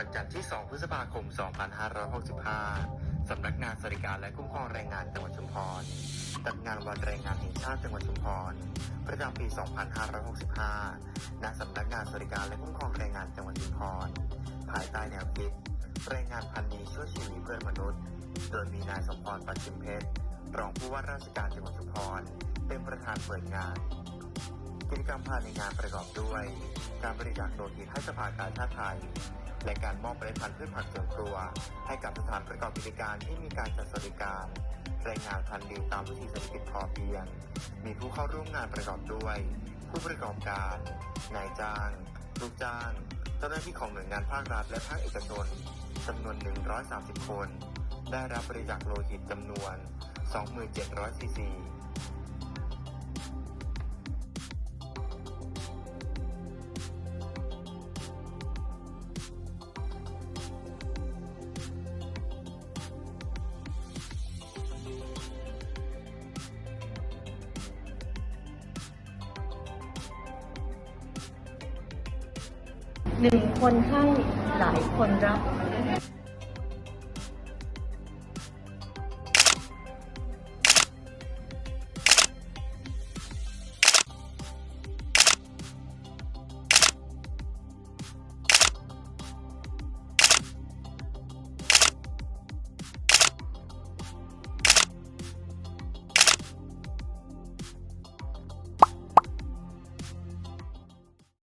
วันจันทร์ที่ 2 พฤษภาคม 2565 สำนักงานสวัสดิการและคุ้มครองแรงงานจังหวัดชุมพร จัดงานวันแรงงานแห่งชาติจังหวัดชุมพร ประจำปี 2565 ณ สำนักงานสวัสดิการและคุ้มครองแรงงานจังหวัดชุมพร ภายใต้แนวคิดแรงงานพันนี้ช่วยชีวิตเพื่อนมนุษย์ โดยมีนายสมพรปัจฉิมเพชร รองผู้ว่าราชการจังหวัดชุมพร เป็นประธานเปิดงานกิจกรรมภายในงานประกอบด้วย การบริจาคโลหิตให้สภากาชาติไทย และการมอบเมล็ดพันธุ์พืชผักสวนครัว ให้กับสถานประกอบกิจการที่มีการจัดสวัสดิการแรงงานพันธุ์ดีตามวิถีเศรษฐกิจพอเพียง มีผู้เข้าร่วมงานประกอบด้วย ผู้ประกอบการนายจ้างลูกจ้าง เจ้าหน้าที่ของหน่วยงานภาครัฐและภาคเอกชนจำนวน 130 คน ได้รับบริจาคโลหิตจำนวน 2700 หนึ่งคนให้หลายคนรับ